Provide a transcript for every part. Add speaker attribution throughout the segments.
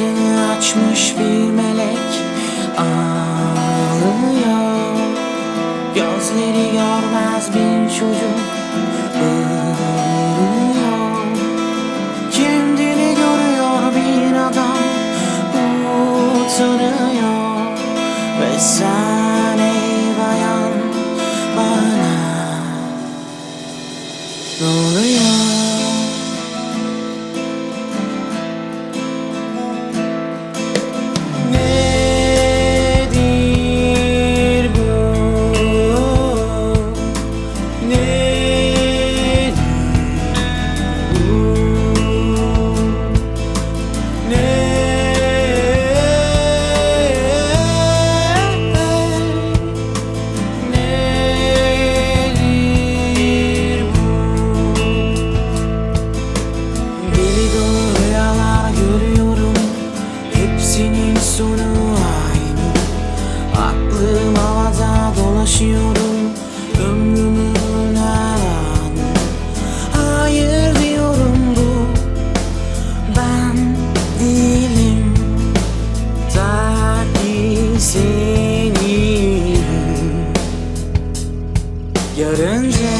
Speaker 1: Yakışmış bir melek ağlıyor. Gözleri görmez bir çocuk ağlıyor Kendini görüyor bir adam utanıyor. Ve sen ey bayan bana ne Görünce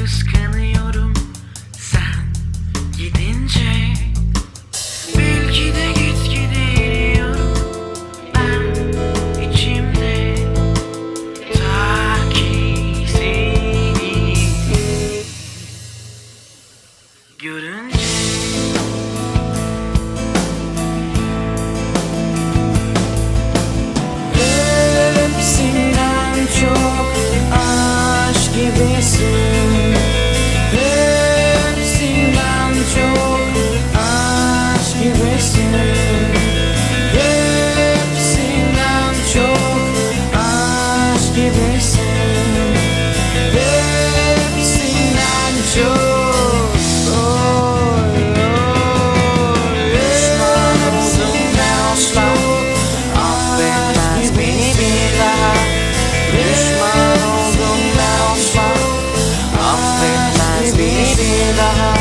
Speaker 1: Cause can the daha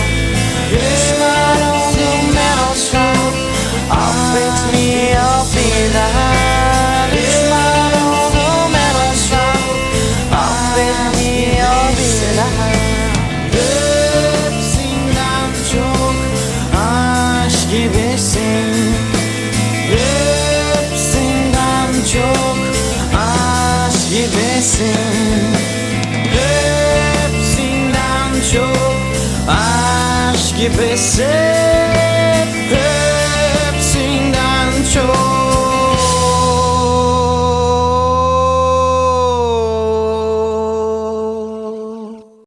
Speaker 1: Düşman oldum ben asla Affetmiyor bir daha Düşman oldum ben asla Affetmiyor bir daha Hepsinden çok aşk gibisin. Hepsinden çok aşk gibisin Hepsinden çok aşk gibisin